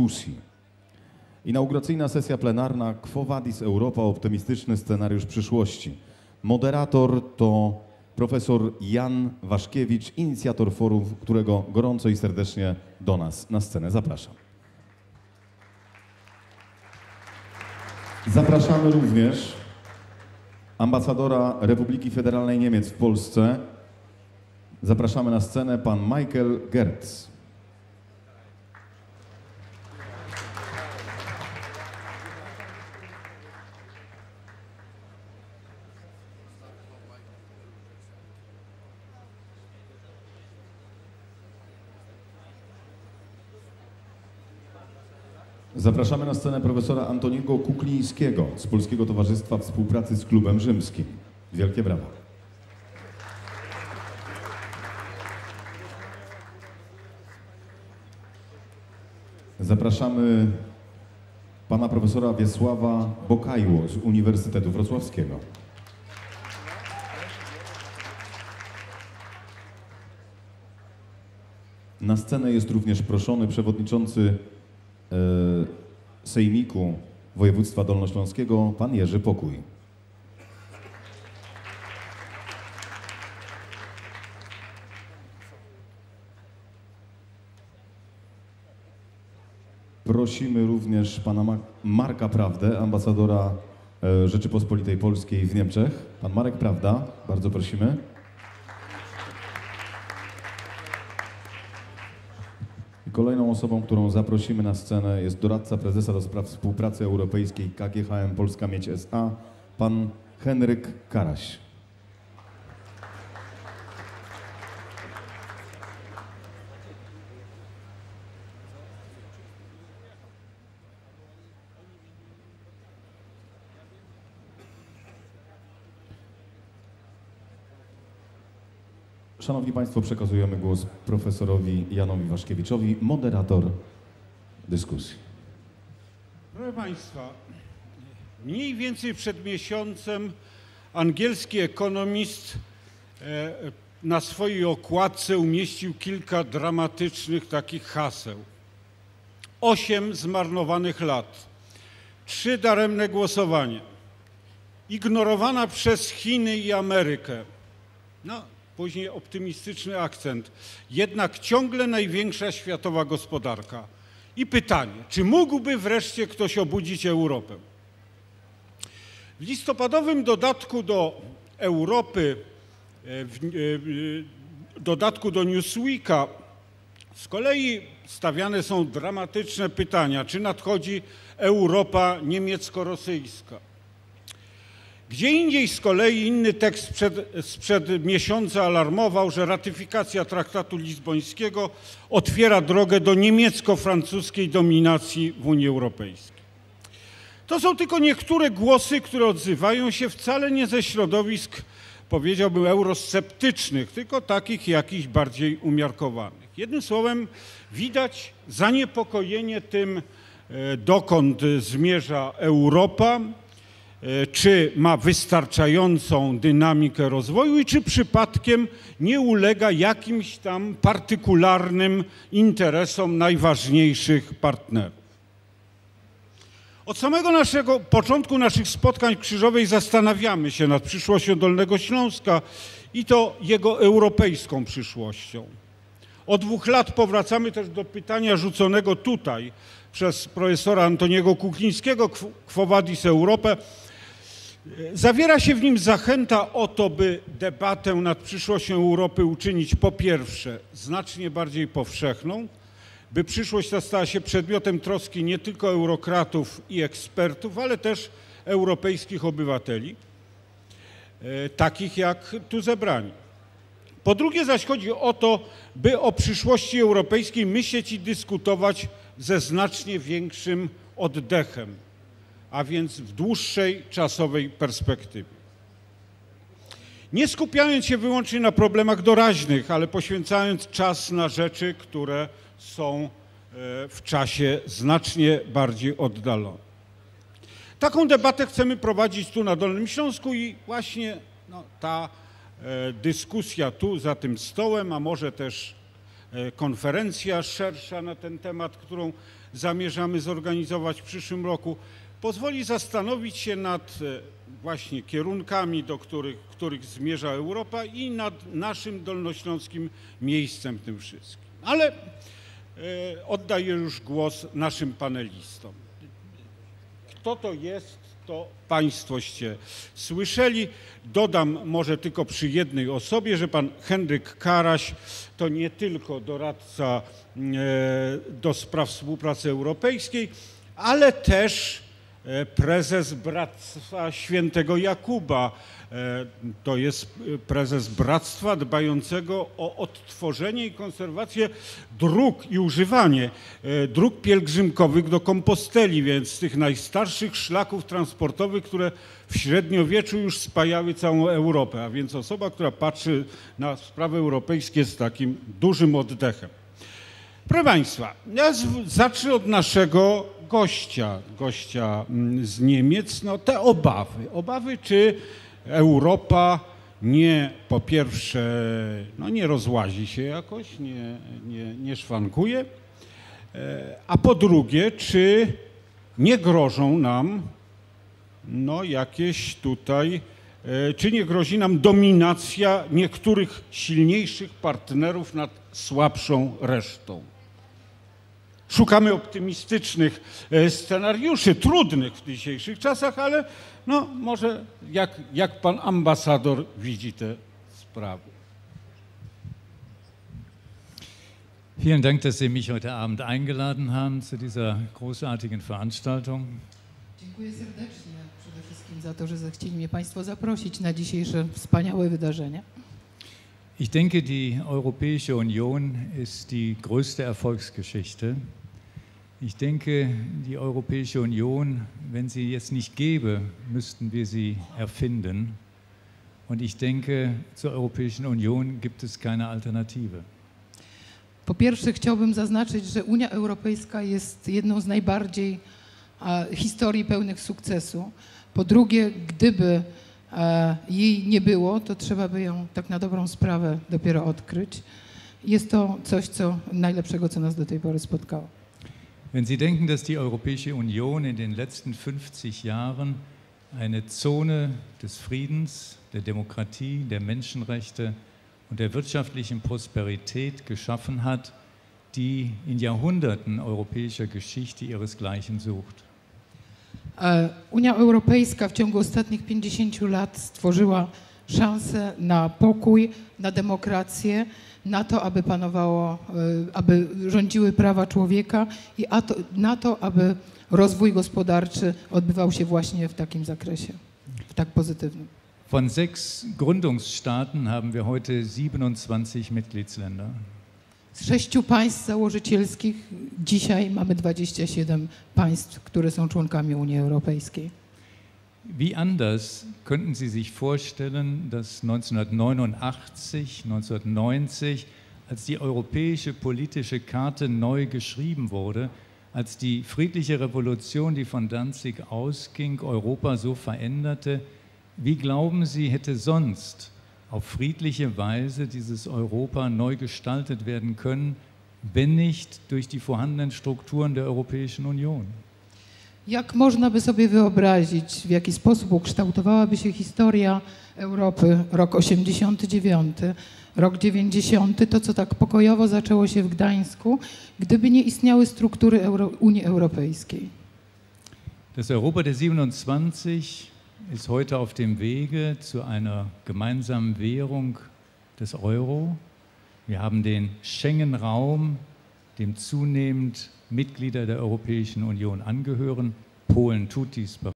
dyskusji. Inauguracyjna sesja plenarna Quo Vadis Europa optymistyczny scenariusz przyszłości. Moderator to profesor Jan Waszkiewicz, inicjator forum, którego gorąco i serdecznie do nas na scenę zapraszam. Zapraszamy również ambasadora Republiki Federalnej Niemiec w Polsce. Zapraszamy na scenę pan Michael Gertz. Zapraszamy na scenę profesora Antoniego Kuklińskiego z Polskiego Towarzystwa Współpracy z Klubem Rzymskim. Wielkie brawa. Zapraszamy pana profesora Wiesława Bokajło z Uniwersytetu Wrocławskiego. Na scenę jest również proszony przewodniczący e, Sejmiku Województwa Dolnośląskiego, pan Jerzy Pokój. Prosimy również pana Ma- Marka Prawdę, ambasadora e, Rzeczypospolitej Polskiej w Niemczech. Pan Marek Prawda, bardzo prosimy. Kolejną osobą, którą zaprosimy na scenę jest doradca prezesa do spraw współpracy europejskiej KGHM Polska Miedź SA, pan Henryk Karaś. Szanowni Państwo, przekazujemy głos profesorowi Janowi Waszkiewiczowi, moderator dyskusji. Proszę Państwa, mniej więcej przed miesiącem angielski ekonomist e, na swojej okładce umieścił kilka dramatycznych takich haseł. Osiem zmarnowanych lat, trzy daremne głosowania, ignorowana przez Chiny i Amerykę. No, później optymistyczny akcent. Jednak ciągle największa światowa gospodarka. I pytanie, czy mógłby wreszcie ktoś obudzić Europę? W listopadowym dodatku do Europy, e, w, e, e, dodatku do Newsweeka, z kolei stawiane są dramatyczne pytania, czy nadchodzi Europa niemiecko-rosyjska. Gdzie indziej z kolei inny tekst sprzed, sprzed miesiąca alarmował, że ratyfikacja traktatu lizbońskiego otwiera drogę do niemiecko-francuskiej dominacji w Unii Europejskiej. To są tylko niektóre głosy, które odzywają się wcale nie ze środowisk, powiedziałbym, eurosceptycznych, tylko takich jakichś bardziej umiarkowanych. Jednym słowem, widać zaniepokojenie tym, e, dokąd zmierza Europa, czy ma wystarczającą dynamikę rozwoju i czy przypadkiem nie ulega jakimś tam partykularnym interesom najważniejszych partnerów. Od samego naszego początku naszych spotkań Krzyżowej zastanawiamy się nad przyszłością Dolnego Śląska i to jego europejską przyszłością. Od dwóch lat powracamy też do pytania rzuconego tutaj przez profesora Antoniego Kuklińskiego, Quo Vadis Europę. Zawiera się w nim zachęta o to, by debatę nad przyszłością Europy uczynić po pierwsze znacznie bardziej powszechną, by przyszłość ta stała się przedmiotem troski nie tylko eurokratów i ekspertów, ale też europejskich obywateli, e, takich jak tu zebrani. Po drugie zaś chodzi o to, by o przyszłości europejskiej myśleć i dyskutować ze znacznie większym oddechem, a więc w dłuższej czasowej perspektywie. Nie skupiając się wyłącznie na problemach doraźnych, ale poświęcając czas na rzeczy, które są e, w czasie znacznie bardziej oddalone. Taką debatę chcemy prowadzić tu na Dolnym Śląsku i właśnie no, ta e, dyskusja tu za tym stołem, a może też e, konferencja szersza na ten temat, którą zamierzamy zorganizować w przyszłym roku, pozwoli zastanowić się nad e, właśnie kierunkami, do których, których zmierza Europa i nad naszym dolnośląskim miejscem w tym wszystkim. Ale e, oddaję już głos naszym panelistom. Kto to jest, to Państwoście słyszeli. Dodam może tylko przy jednej osobie, że pan Henryk Karaś to nie tylko doradca e, do spraw współpracy europejskiej, ale też prezes Bractwa Świętego Jakuba. E, to jest prezes Bractwa dbającego o odtworzenie i konserwację dróg i używanie dróg pielgrzymkowych do Komposteli, więc tych najstarszych szlaków transportowych, które w średniowieczu już spajały całą Europę, a więc osoba, która patrzy na sprawy europejskie z takim dużym oddechem. Proszę Państwa, ja zacznę od naszego gościa, gościa mm, z Niemiec, no te obawy. Obawy, czy Europa nie, po pierwsze, no nie rozłazi się jakoś, nie, nie, nie szwankuje, e, a po drugie, czy nie grożą nam no jakieś tutaj, e, czy nie grozi nam dominacja niektórych silniejszych partnerów nad słabszą resztą. Szukamy optymistycznych e, scenariuszy, trudnych w dzisiejszych czasach, ale no może jak, jak pan ambasador widzi te sprawy. Vielen Dank, dass Sie mich heute Abend eingeladen haben zu dieser großartigen Veranstaltung. Dziękuję serdecznie przede wszystkim za to, że zechcieli mnie Państwo zaprosić na dzisiejsze wspaniałe wydarzenie. Ich denke, die Europäische Union ist die größte Erfolgsgeschichte. Ich denke, die Europäische Union, wenn sie jetzt nicht gäbe, müssten wir sie erfinden. Und ich denke, zur Europäischen Union gibt es keine Alternative. Po pierwsze chciałbym zaznaczyć, że Unia Europejska jest jedną z najbardziej a, historii pełnych sukcesu. Po drugie, gdyby a, jej nie było, to trzeba by ją tak na dobrą sprawę dopiero odkryć. Jest to coś, co najlepszego, co nas do tej pory spotkało. Wenn Sie denken, dass die Europäische Union in den letzten 50 Jahren eine Zone des Friedens, der Demokratie, der Menschenrechte und der wirtschaftlichen Prosperität geschaffen hat, die in Jahrhunderten europäischer Geschichte ihresgleichen sucht. E, Unia Europejska w ciągu ostatnich 50 lat stworzyła szansę na pokój, na demokrację, na to, aby panowało, e, aby rządziły prawa człowieka i na to, aby rozwój gospodarczy odbywał się właśnie w takim zakresie, w tak pozytywnym. Von sechs Gründungsstaaten haben wir heute 27 Mitgliedsländer. Z sześciu państw założycielskich dzisiaj mamy 27 państw, które są członkami Unii Europejskiej. Wie anders könnten Sie sich vorstellen, dass 1989, 1990, als die europäische politische Karte neu geschrieben wurde, als die friedliche Revolution, die von Danzig ausging, Europa so veränderte, wie glauben Sie, hätte sonst auf friedliche Weise dieses Europa neu gestaltet werden können, wenn nicht durch die vorhandenen Strukturen der Europäischen Union? Jak można by sobie wyobrazić, w jaki sposób ukształtowałaby się historia Europy rok 89, rok 90, to co tak pokojowo zaczęło się w Gdańsku, gdyby nie istniały struktury Euro Unii Europejskiej? Das Europa der 27 ist heute auf dem Wege zu einer gemeinsamen Währung des Euro. Wir haben den Schengen-Raum, dem zunehmend Mitglieder der Europäischen Union angehören. Polen tut dies bereits.